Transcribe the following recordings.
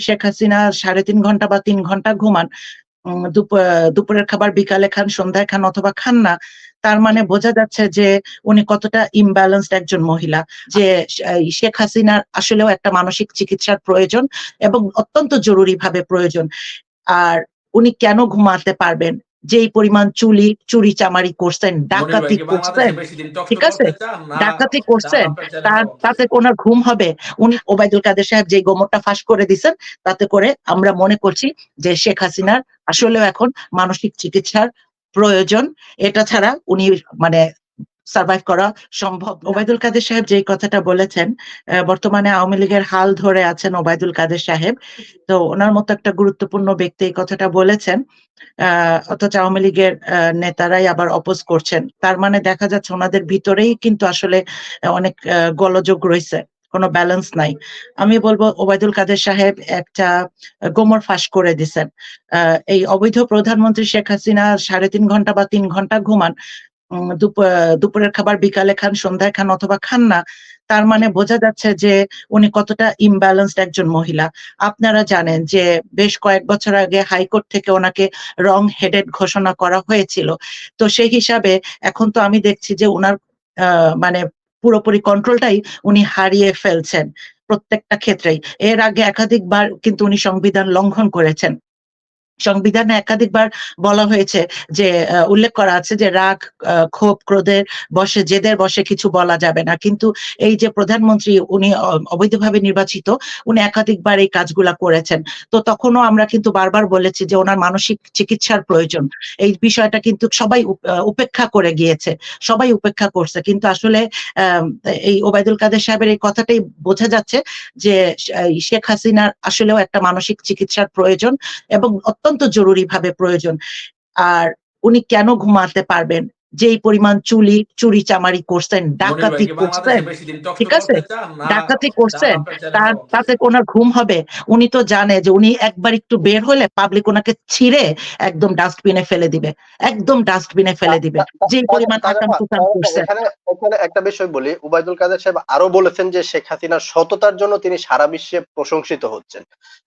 শেখ হাসিনা সাড়ে তিন ঘণ্টা বা তিন ঘণ্টা ঘুমান দুপুরের খাবার বিকালে খান, সন্ধ্যায় খান অথবা খান না, তার মানে বোঝা যাচ্ছে যে উনি কতটা ইমব্যালেন্সড একজন মহিলা, যে শেখ হাসিনার আসলেও একটা মানসিক চিকিৎসার প্রয়োজন এবং অত্যন্ত জরুরি ভাবে প্রয়োজন। আর উনি কেন ঘুমাতে পারবেন? যেই পরিমাণ চুলি চুরি চামারি করছেন ডাকাতি করছেন ঠিক আছে? ডাকাতি করছেন তার তাতে ওনার ঘুম হবে? উনি ওবায়দুল কাদের সাহেব যে গোমরটা ফাঁস করে দিছেন তাতে করে আমরা মনে করছি যে শেখ হাসিনার আসলেও এখন মানসিক চিকিৎসার প্রয়োজন। এটা ছাড়া উনি মানে সার্ভাইভ করা সম্ভব। ওবায়দুল কাদের সাহেব যেই কথাটা বলেছেন বর্তমানে আওয়ামী লীগের হাল ধরে আছেন ওবায়দুল কাদের সাহেব। তো ওনার মতো একটা গুরুত্বপূর্ণ ব্যক্তি এই কথাটা বলেছেন অথচ আওয়ামী লীগের নেতারাই আবার অপোজ করছেন। তার মানে দেখা যাচ্ছে ওনাদের ভিতরেই কিন্তু আসলে অনেক গোলযোগ রয়েছে কোনো ব্যালেন্স নাই। আমি বলব ওবায়দুল কাদের সাহেব একটা গোমর ফাঁস করে দিছেন আহ, এই অবৈধ প্রধানমন্ত্রী শেখ হাসিনা সাড়ে তিন ঘণ্টা বা তিন ঘণ্টা ঘুমান দুপুরের খাবার বিকালে খান, সন্ধ্যায় খান অথবা খান না, তার মানে বোঝা যাচ্ছে যে উনি কতটা ইমব্যালেন্সড একজন মহিলা। আপনারা জানেন যে বেশ কয়েক বছর আগে হাইকোর্ট থেকে ওনাকে রং হেডেড ঘোষণা করা হয়েছিল। তো সেই হিসাবে এখন তো আমি দেখছি যে ওনার মানে পুরোপুরি কন্ট্রোলটাই উনি হারিয়ে ফেলছেন প্রত্যেকটা ক্ষেত্রেই। এর আগে একাধিকবার কিন্তু উনি সংবিধান লঙ্ঘন করেছেন। সংবিধানে একাধিকবার বলা হয়েছে যে উল্লেখ করা আছে যে রাগ ক্ষোভ, ক্রোধের বসে, জেদের বসে কিছু বলা যাবে না। কিন্তু এই যে প্রধানমন্ত্রী উনি অবৈধভাবে নির্বাচিত, উনি একাধিকবার এই কাজগুলা করেছেন। তো তখনও আমরা কিন্তু বারবার বলেছি যে ওনার মানসিক চিকিৎসার প্রয়োজন। এই বিষয়টা কিন্তু সবাই উপেক্ষা করে গিয়েছে, সবাই উপেক্ষা করছে। কিন্তু আসলে এই ওবায়দুল কাদের সাহেবের এই কথাটাই বোঝা যাচ্ছে যে শেখ হাসিনার আসলেও একটা মানসিক চিকিৎসার প্রয়োজন এবং অত্যন্ত জরুরি ভাবে প্রয়োজন। আর উনি কেন ঘুমাতে পারবেন? যেই পরিমাণ চুলি চুরি চামারি করছেন ডাকাতি করছেন ঠিক আছে? ডাকাতি করছেন তার তাতে ওনার ঘুম হবে উনি তো জানে যে উনি একবার একটু বের হলে পাবলিক ওনাকে ছিঁড়ে একদম ডাস্টবিনে ফেলে দিবে একদম ডাস্টবিনে ফেলে দিবে যে পরিমাণ আকাম কুকাম করছেন এখানে এখানে একটা বিষয় বলি উবাইদুল কাদের সাহেব আরও বলেছেন যে শেখ হাসিনার সততার জন্য তিনি সারা বিশ্বে প্রশংসিত হচ্ছেন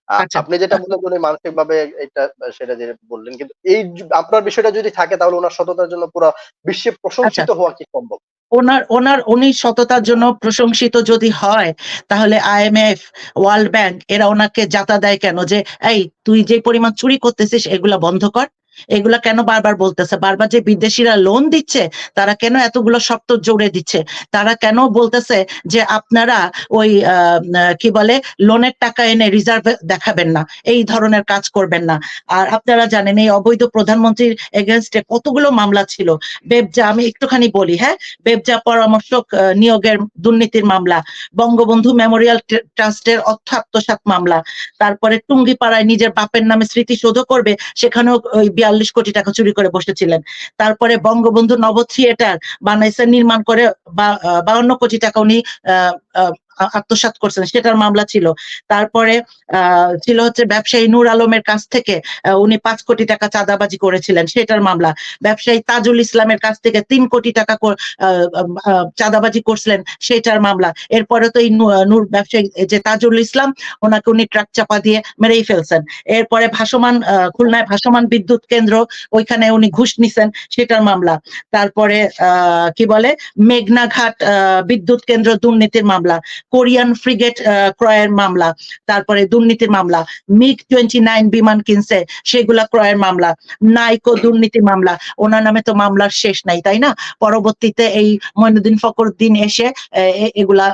আচ্ছা। আপনি যেটা বললেন উনি মানসিক ভাবে এটা সেটা যে বললেন কিন্তু এই আপনার বিষয়টা যদি থাকে তাহলে ওনার সততার জন্য পুরো বিশ্বে প্রশংসিত আচ্ছা। হওয়া কি সম্ভব? ওনার ওনার উনি সততার জন্য প্রশংসিত যদি হয় তাহলে আইএমএফ ওয়ার্ল্ড ব্যাংক এরা ওনাকে যাতা দেয় কেন? যে এই তুই যে পরিমাণ চুরি করতেছিস এগুলা বন্ধ কর। এগুলা কেন বারবার বলতেছে? বারবার যে বিদেশিরা লোন দিচ্ছে, তারা কেন এতগুলো শর্ত জোরে দিচ্ছে? তারা কেন বলতেছে যে আপনারা ওই কি বলে লোনের টাকা এনে রিজার্ভ দেখাবেন না, এই ধরনের কাজ করবেন না। আর আপনারা জানেন, এই অবৈধ প্রধানমন্ত্রীর এগেনস্টে কতগুলো মামলা ছিল। বেবজা আমি একটুখানি বলি হ্যাঁ? বেবজা পরামর্শক নিয়োগের দুর্নীতির মামলা, বঙ্গবন্ধু মেমোরিয়াল ট্র- ট্রাস্টের অর্থ আত্মসাৎ মামলা, তারপরে টুঙ্গিপাড়ায় নিজের বাপের নামে স্মৃতিসৌধ করবে, সেখানেও ওই বিয়াল্লিশ কোটি টাকা চুরি করে বসেছিলেন। তারপরে বঙ্গবন্ধু নব থিয়েটার বানাইছেন নির্মাণ করে বা- আহ, বাউন্ন কোটি টাকা উনি আত্মসাৎ করছেন, সেটার মামলা ছিল। তারপরে ছিল হচ্ছে ব্যবসায়ী নূর আলমের কাছ থেকে উনি পাঁচ কোটি টাকা চাঁদাবাজি করেছিলেন, সেটার মামলা। ব্যবসায়ী তাজুল ইসলামের কাছ থেকে তিন কোটি টাকা চাঁদাবাজি করছিলেন, সেটার মামলা। এরপরে তো এই নূর ব্যবসায়ী যে তাজুল ইসলাম, ওনাকে উনি ট্রাক চাপা দিয়ে মেরেই ফেলছেন। এরপরে ভাসমান খুলনায় ভাসমান বিদ্যুৎ কেন্দ্র, ওইখানে উনি ঘুষ নিছেন, সেটার মামলা। তারপরে কি বলে? মেঘনাঘাট বিদ্যুৎ কেন্দ্র দুর্নীতির মামলা। কোরিয়ান ফ্রিগেট আহ, ক্রয়ের মামলা তারপরে দুর্নীতির মামলা মিগ টোয়েন্টি নাইন বিমান কিনছে সেগুলা ক্রয়ের মামলা নাইকো দুর্নীতি মামলা ওনার নামে তো মামলার শেষ নাই তাই না? পরবর্তীতে এই মইনুদ্দিন ফখরুদ্দিন এসে এগুলা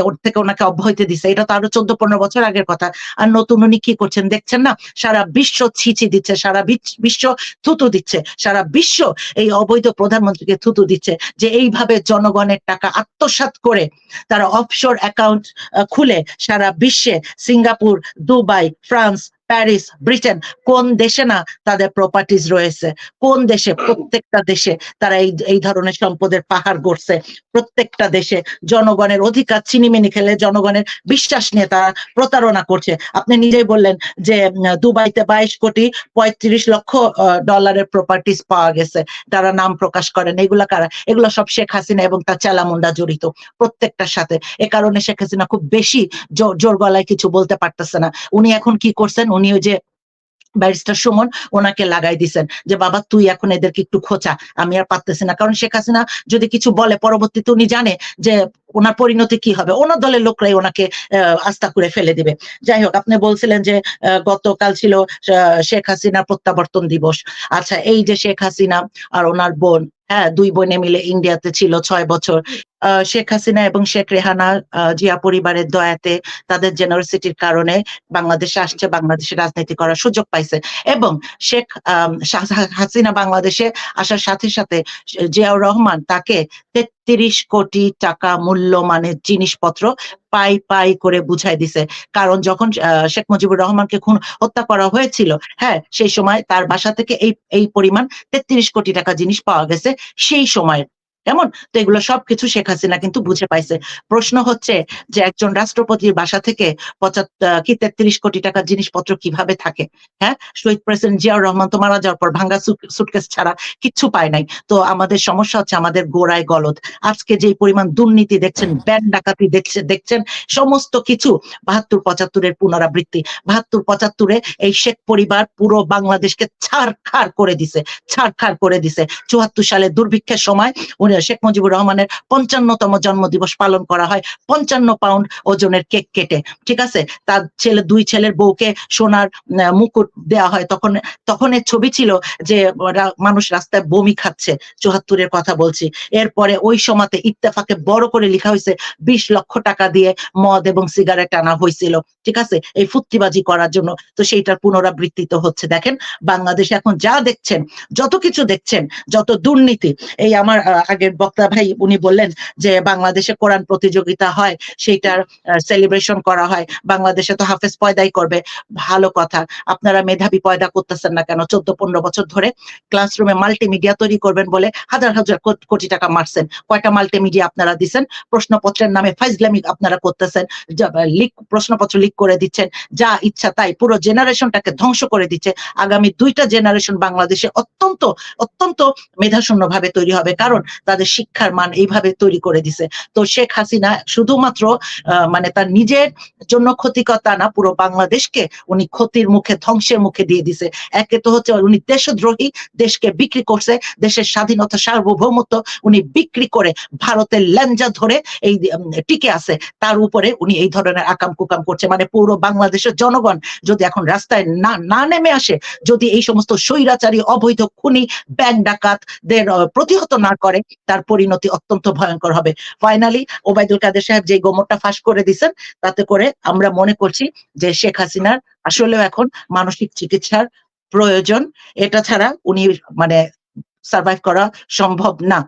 ওর থেকে ওনাকে অব্যাহতি দিছে। এটা তো আরও চোদ্দ পনেরো বছর আগের কথা। আর নতুন উনি কি করছেন দেখছেন না? সারা বিশ্ব ছিচি দিচ্ছে সারা বিশ্ব থুতু দিচ্ছে সারা বিশ্ব এই অবৈধ প্রধানমন্ত্রীকে থুতু দিচ্ছে যে এইভাবে জনগণের টাকা আত্মসাৎ করে তারা অফশোর অ্যাকাউন্ট খুলে সারা বিশ্বে Singapore Dubai France Paris, Britain, কোন দেশে না তাদের প্রপার্টিজ রয়েছে? কোন দেশে? প্রত্যেকটা দেশে তারা এই এই ধরনের সম্পদের পাহাড় গড়ছে। প্রত্যেকটা দেশে জনগণের অধিকার চিনিমিনি খেলে জনগণের বিশ্বাস নিয়ে তারা প্রতারণা করছে। আপনি নিজেই বললেন যে দুবাইতে বাইশ কোটি পঁয়ত্রিশ লক্ষ ডলারের প্রপার্টিজ পাওয়া গেছে। তারা নাম প্রকাশ করেন। এগুলা কারা? এগুলো সব শেখ হাসিনা এবং তার চেলামুন্ডা জড়িত প্রত্যেকটার সাথে। এ কারণে শেখ হাসিনা খুব বেশি জোর গলায় কিছু বলতে পারতেছে না। উনি এখন কি করছেন? উনি ওই যে ব্যারিস্টার সুমন, ওনাকে লাগাই দিছেন যে, বাবা, তুই এখন এদেরকে একটু খোঁচা, আমি আর পারতেছি না। কারণ শেখ হাসিনা যদি কিছু বলে, পরবর্তীতে উনি জানে যে ওনার পরিণতি কি হবে? ওনার দলের লোকরাই ওনাকে আস্থা করে ফেলে দিবে। যাই হোক, আপনি বলছিলেন যে গতকাল ছিল শেখ হাসিনা প্রত্যাবর্তন দিবস। আচ্ছা এই যে শেখ হাসিনা আর ওনার বোন হ্যাঁ দুই বোনে মিলে ইন্ডিয়াতে ছিল ছয় বছর। শেখ হাসিনা এবং শেখ রেহানা জিয়া পরিবারের দয়াতে তাদের জেনারেসিটির কারণে বাংলাদেশে আসছে, বাংলাদেশে রাজনীতি করার সুযোগ পাইছে। এবং শেখ হাসিনা বাংলাদেশে আসার সাথে সাথে, জিয়াউর রহমান তাকে তেত্রিশ কোটি টাকা মূল্যমানের জিনিসপত্র পাই পাই করে বুঝাই দিছে। কারণ যখন শেখ মুজিবুর রহমানকে খুন হত্যা করা হয়েছিল হ্যাঁ সেই সময় তার বাসা থেকে এই এই পরিমাণ তেত্রিশ কোটি টাকা জিনিস পাওয়া গেছে। সেই সময় কেমন? তো এগুলো সবকিছু শেখ হাসিনা কিন্তু বুঝে পাইছে। প্রশ্ন হচ্ছে যে একজন রাষ্ট্রপতির বাসা থেকে পঁচাত্তর কি তেত্রিশ কোটি টাকার জিনিসপত্র কীভাবে থাকে? হ্যাঁ? শহীদ প্রেসিডেন্ট জিয়াউর রহমান তো মারা যাওয়ার পর ভাঙ্গা সুটকেস ছাড়া কিচ্ছু পায় নাই। তো আমাদের সমস্যা হচ্ছে আমাদের গোড়ায় গলদ। আজকে যে পরিমাণ দুর্নীতি দেখছেন ব্যাংক ডাকাতি দেখছে, দেখছেন, সমস্ত কিছু বাহাত্তর, পঁচাত্তরের পুনরাবৃত্তি। বাহাত্তর, পঁচাত্তরে এই শেখ পরিবার পুরো বাংলাদেশকে ছাড় খাড় করে দিছে ছাড় খাড় করে দিছে। চুয়াত্তর সালে দুর্ভিক্ষের সময় উনি শেখ মুজিবুর রহমানের পঞ্চান্নতম জন্মদিবস পালন করা হয়। পঞ্চান্ন পাউন্ড ওজনের কেক কেটে ঠিক আছে? তার ছেলে দুই ছেলের বউকে সোনার মুকুট দেওয়া হয়। তখন তখন এর ছবি ছিল যে মানুষ রাস্তায় বমি খাচ্ছে। চুহাত্তরের কথা বলছি। এরপরে ওই সময়তে ইত্তেফাকে বড় করে লেখা হয়েছে বিশ লক্ষ টাকা দিয়ে মদ এবং সিগারেট আনা হয়েছিল। ঠিক আছে? এই ফুত্তিবাজি করার জন্য। তো সেইটার পুনরাবৃত্তি তো হচ্ছে। দেখেন বাংলাদেশে এখন যা দেখছেন যত কিছু দেখছেন যত দুর্নীতি এই আমার আহ, আগের বক্তা ভাই উনি বললেন যে বাংলাদেশে কোরআন প্রতিযোগিতা হয়, সেইটার সেলিব্রেশন করা হয়। বাংলাদেশে তো হাফেজ পয়দাই করবে। ভালো কথা। আপনারা মেধাবী পয়দা করতেছেন না কেন? চোদ্দ, পনেরো বছর ধরে ক্লাসরুমে মাল্টিমিডিয়া তৈরি করবেন বলে হাজার হাজার কোটি টাকা মারছেন। কয়টা মাল্টিমিডিয়া আপনারা দিচ্ছেন প্রশ্নপত্রের নামে ফাইজলামি আপনারা করতেছেন। লিক, প্রশ্নপত্র লিক করে দিচ্ছেন। যা ইচ্ছা তাই পুরো জেনারেশনটাকে ধ্বংস করে দিচ্ছে। আগামী দুইটা জেনারেশন বাংলাদেশে অত্যন্ত অত্যন্ত মেধাশূন্য ভাবে তৈরি হবে। কারণ তাদের শিক্ষার মান এইভাবে তৈরি করে দিছে। তো শেখ হাসিনা শুধুমাত্র মানে তার নিজের জন্য ক্ষতিকর তা না, পুরো বাংলাদেশকে উনি ক্ষতির মুখে, ধ্বংসের মুখে দিয়ে দিছে। একে তো হচ্ছে উনি দেশদ্রোহী, দেশকে বিক্রি করছে, দেশের স্বাধীনতা, সার্বভৌমত্ব উনি বিক্রি করে ভারতের ল্যাঞ্জা ধরে এই টিকে আছে। তার উপরে উনি এই ধরনের আকাম কুকাম করছে। মানে পুরো বাংলাদেশের জনগণ যদি এখন রাস্তায় না না নেমে আসে, যদি এই সমস্ত স্বৈরাচারী, অবৈধ, খুনি, ব্যাংক ডাকাতদের প্রতিহত না করে তার পরিণতি অত্যন্ত ভয়ঙ্কর হবে। ফাইনালি ওবায়দুল কাদের সাহেব যে গোমরটা ফাঁস করে দিচ্ছেন তাতে করে আমরা মনে করছি যে শেখ হাসিনার আসলেও এখন মানসিক চিকিৎসার প্রয়োজন। এটা ছাড়া উনি মানে সার্ভাইভ করা সম্ভব না।